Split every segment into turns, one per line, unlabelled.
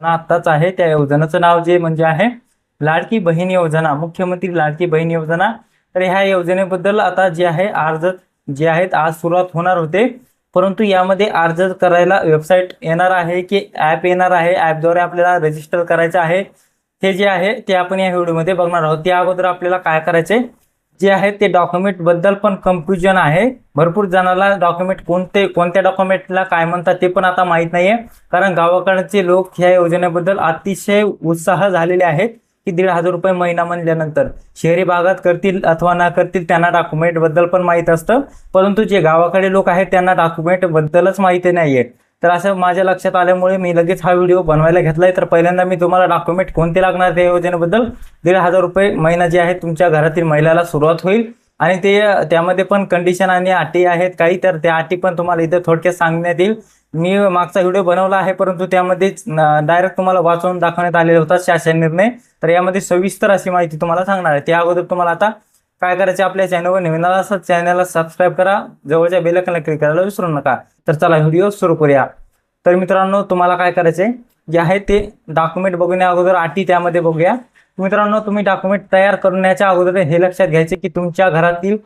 आत्ताच आहे. त्या योजनेचं नाव जे म्हणजे आहे लाडकी बहीण योजना. मुख्यमंत्री लाडकी बहीण योजना. तर ह्या योजनेबद्दल आता जे आहे अर्ज जे आहेत आज सुरुवात होणार होते. परंतु यामध्ये अर्ज करायला वेबसाईट येणार आहे की ॲप येणार आहे. ॲपद्वारे आपल्याला रजिस्टर करायचं आहे. हे जे आहे ते आपण या व्हिडिओमध्ये बघणार आहोत. त्या अगोदर आपल्याला काय करायचे जे आहे ते डॉक्युमेंटबद्दल पण कन्फ्युजन आहे. भरपूर जणाला डॉक्युमेंट कोणते कोणत्या डॉक्युमेंटला काय म्हणतात ते पण आता माहीत नाहीये. कारण गावाकडचे लोक ह्या योजनेबद्दल अतिशय उत्साह झालेले आहेत की दीड हजार रुपये महिना म्हणल्यानंतर. शहरी भागात करतील अथवा ना करतील त्यांना डॉक्युमेंटबद्दल पण माहीत असतं. परंतु जे गावाकडे लोक आहेत त्यांना डॉक्युमेंट बद्दलच माहिती नाहीये. तर असं माझ्या लक्षात आल्यामुळे मी लगेच हा व्हिडिओ बनवायला घेतलाय. तर पहिल्यांदा मी तुम्हाला डॉक्युमेंट कोणते लागणार त्या योजनेबद्दल? दीड हजार रुपये महिना जे आहे तुमच्या घरातील महिलाला सुरुवात होईल. आणि ते त्यामध्ये पण कंडिशन आणि अटी आहेत काही तर त्या अटी पण तुम्हाला इथं थोडक्यात सांगण्यात येईल. मी मागचा व्हिडिओ बनवला आहे परंतु त्यामध्ये डायरेक्ट तुम्हाला वाचवून दाखवण्यात आलेला होता शासन निर्णय. तर यामध्ये सविस्तर अशी माहिती तुम्हाला सांगणार आहे. त्या अगोदर तुम्हाला आता काय करायचे आपल्या चॅनलवर नवीन आला असाल चॅनलला सबस्क्राईब करा. जवळच्या बेलकनला क्लिक करायला विसरू नका. तर चला व्हिडिओ सुरू करूया. तर मित्रांनो तुम्हाला काय करायचे जे आहे ते डॉक्युमेंट बघण्या अगोदर अटी त्यामध्ये बघूया. मित्रांनो तुम्ही डॉक्युमेंट तयार करण्याच्या अगोदर हे लक्षात घ्यायचे की तुमच्या घरातील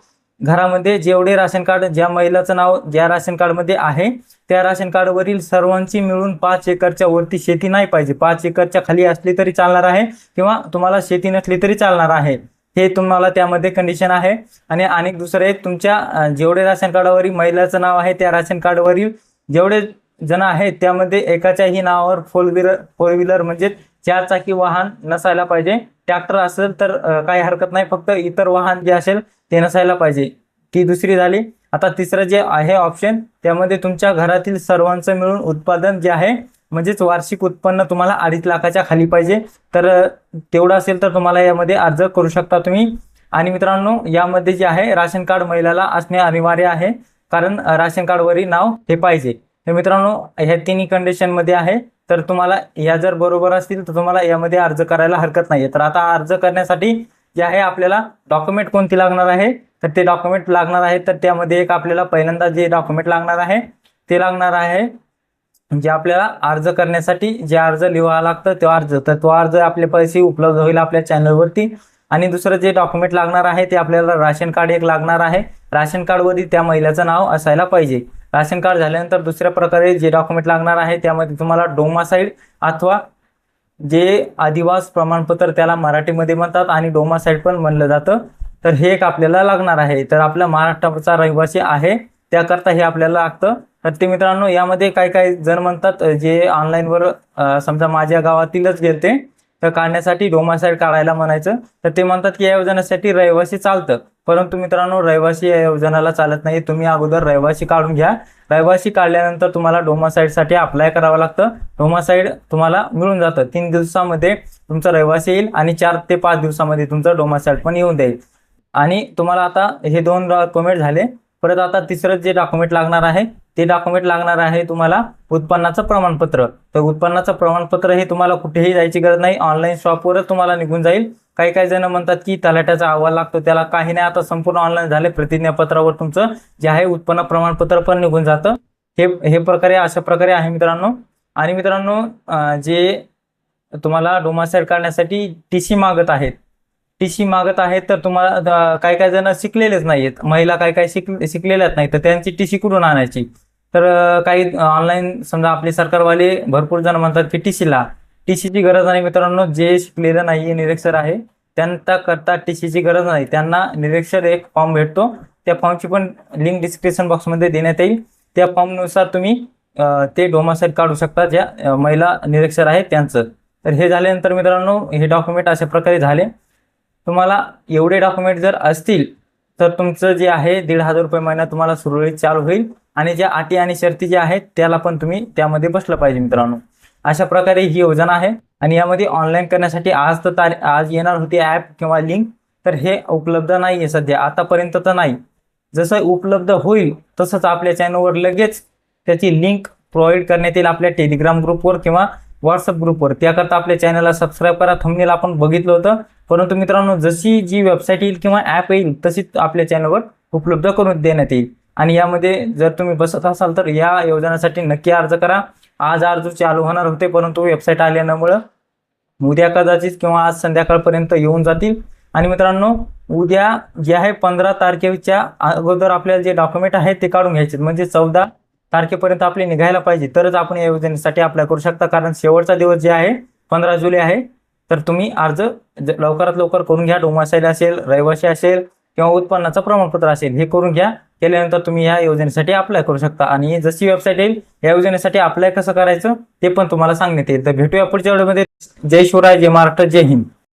घरामध्ये जेवढे राशन कार्ड ज्या महिलाचं नाव ज्या राशन कार्डमध्ये आहे त्या राशन कार्डवरील सर्वांची मिळून पाच एकरच्या वरती शेती नाही पाहिजे. पाच एकरच्या खाली असली तरी चालणार आहे किंवा तुम्हाला शेती नसली तरी चालणार आहे. हे तुम्हाला त्यामध्ये कंडिशन आहे. आणि अनेक दुसरे तुमच्या जेवढे राशन कार्डावरील महिलाचं नाव आहे त्या राशन कार्डवरील जेवढे जण आहेत त्यामध्ये एकाच्याही नावावर फोर व्हीलर फोर व्हीलर म्हणजे चार चाकी वाहन नसायला पाहिजे. ट्रॅक्टर असेल तर काही हरकत नाही. फक्त इतर वाहन जे असेल ते नसायला पाहिजे. ती दुसरी झाली. आता तिसरं जे आहे ऑप्शन त्यामध्ये तुमच्या घरातील सर्वांचं मिळून उत्पादन जे आहे म्हणजेच वार्षिक उत्पन्न तुम्हाला अडीच लाखाच्या खाली पाहिजे. तर तेवढं असेल तर तुम्हाला यामध्ये अर्ज करू शकता तुम्ही. आणि मित्रांनो यामध्ये जे आहे राशन कार्ड महिलाला असणे अनिवार्य आहे. कारण राशन कार्डवरील नाव हे पाहिजे. तर मित्रांनो ह्या तिन्ही कंडिशनमध्ये आहे. तर तुम्हाला या जर बरोबर असतील तर तुम्हाला यामध्ये अर्ज करायला हरकत नाही तर आता अर्ज करण्यासाठी जे आहे आपल्याला डॉक्युमेंट कोणती लागणार आहे? तर ते डॉक्युमेंट लागणार आहे. तर त्यामध्ये एक आपल्याला पहिल्यांदा जे डॉक्युमेंट लागणार आहे ते लागणार आहे. जे आपल्याला अर्ज करण्यासाठी जे अर्ज लिहावा लागतं तो अर्ज. तर तो अर्ज आपले पैसे उपलब्ध होईल आपल्या चॅनलवरती. आणि दुसरं जे डॉक्युमेंट लागणार आहे ते आपल्याला राशन कार्ड एक लागणार आहे. राशन कार्डवरती त्या महिलाचं नाव असायला पाहिजे. राशन कार्ड झाल्यानंतर दुसऱ्या प्रकारे जे डॉक्युमेंट लागणार आहे त्यामध्ये तुम्हाला डोमासाईड अथवा जे आदिवास प्रमाणपत्र त्याला मराठीमध्ये म्हणतात आणि डोमासाईड पण म्हणलं जातं. तर हे एक आपल्याला लागणार आहे. तर आपला महाराष्ट्राचा रहिवासी आहे त्याकरता हे आपल्याला लागतं. तर ते मित्रांनो यामध्ये काही काही जण म्हणतात जे ऑनलाईनवर समजा माझ्या गावातीलच गेलते तर काढण्यासाठी डोमासाईड काढायला म्हणायचं. तर ते म्हणतात की या योजनेसाठी रहिवासी चालतं. परंतु मित्रांनो रहिवासी या योजनेला चालत नाही. तुम्ही अगोदर रहिवासी काढून घ्या. रहिवासी काढल्यानंतर तुम्हाला डोमासाईडसाठी अप्लाय करावं लागतं. डोमासाईड तुम्हाला मिळून जातं. तीन दिवसामध्ये तुमचं रहिवासी येईल आणि चार ते पाच दिवसामध्ये तुमचं डोमासाईड पण येऊन जाईल. आणि तुम्हाला आता हे दोन डॉक्युमेंट झाले. परत आता तिसरं जे डॉक्युमेंट लागणार आहे ते डॉक्युमेंट लागणार आहे तुम्हाला उत्पन्नाचं प्रमाणपत्र. तर उत्पन्नाचं प्रमाणपत्र हे तुम्हाला कुठेही जायची गरज नाही. ऑनलाईन शॉपवरच तुम्हाला निघून जाईल. काही काही जण म्हणतात की तलाट्याचा अहवाल लागतो त्याला काही नाही. आता संपूर्ण ऑनलाईन झाले. प्रतिज्ञापत्रावर तुमचं जे आहे उत्पन्न प्रमाणपत्र पण निघून जातं. हे हे प्रकारे अशा प्रकारे आहे मित्रांनो. आणि मित्रांनो जे तुम्हाला डोमासाईड काढण्यासाठी टी सी मागत आहेत. टी सी मागत आहेत तर तुम्हाला काही काही जण शिकलेलेच नाहीत महिला काही काही शिक शिकलेल्याच नाही तर त्यांची टी सी कुठून आणायची? तर काही ऑनलाईन समजा आपले सरकारवाले भरपूर जण म्हणतात की टी सीला टी सीची गरज नाही मित्रांनो जे शिकलेलं नाही निरीक्षर आहे त्यांना करता टी सीची गरज नाही. त्यांना निरीक्षर एक फॉर्म भेटतो. त्या फॉर्मची पण लिंक डिस्क्रिप्शन बॉक्समध्ये देण्यात येईल. त्या फॉर्मनुसार तुम्ही ते डोमासाईड काढू शकता ज्या महिला निरीक्षर आहेत त्यांचं. तर हे झाल्यानंतर मित्रांनो हे डॉक्युमेंट अशा प्रकारे झाले. तुम्हाला एवढे डॉक्युमेंट जर असतील तर तुमचं जे आहे दीड हजार रुपये महिना तुम्हाला सुरळीत चालू होईल. आणि ज्या अटी आणि शर्ती ज्या आहेत त्याला पण तुम्ही त्यामध्ये बसलं पाहिजे मित्रांनो. अशा प्रकारे ही योजना आहे. आणि यामध्ये ऑनलाईन करण्यासाठी आज तर तारी आज येणार होती ॲप किंवा लिंक तर हे उपलब्ध नाही आहे सध्या. आतापर्यंत तर नाही. जसं उपलब्ध होईल तसंच आपल्या चॅनलवर लगेच त्याची लिंक प्रोव्हाइड करण्यात येईल आपल्या टेलिग्राम ग्रुपवर किंवा व्हॉट्सअप ग्रुपवर त्याकरता आपल्या चॅनलला सबस्क्राईब करा. थंबनेल आपण बघितलं होतं. परंतु मित्रांनो जशी जी वेबसाईट येईल किंवा ॲप येईल तशीच आपल्या चॅनलवर उपलब्ध करून देण्यात येईल. आणि यामध्ये जर तुम्ही बसत असाल तर या योजनासाठी नक्की अर्ज करा. आज अर्ज चालू होणार होते परंतु वेबसाईट आल्यामुळं उद्या कदाचित किंवा आज संध्याकाळपर्यंत येऊन जातील. आणि मित्रांनो उद्या जे आहे पंधरा तारखेच्या अगोदर आपल्याला जे डॉक्युमेंट आहेत ते काढून घ्यायचे म्हणजे चौदा तारखेपर्यंत आपले निघायला पाहिजे. तरच आपण या योजनेसाठी अप्लाय करू शकता. कारण शेवटचा दिवस जे आहे पंधरा जुलै आहे. तर तुम्ही अर्ज ज- लवकरात लवकर करून घ्या. डोमासाईल असेल रहिवासी असेल किंवा उत्पन्नाचं प्रमाणपत्र असेल हे करून घ्या. केल्यानंतर तुम्ही या योजनेसाठी अप्लाय करू शकता. आणि जशी वेबसाईट येईल या योजनेसाठी अप्लाय कसं करायचं ते पण तुम्हाला सांगण्यात येईल. तर भेटूया पुढच्या व्हिडिओमध्ये. जय शिवराय जय महाराष्ट्र जय हिंद.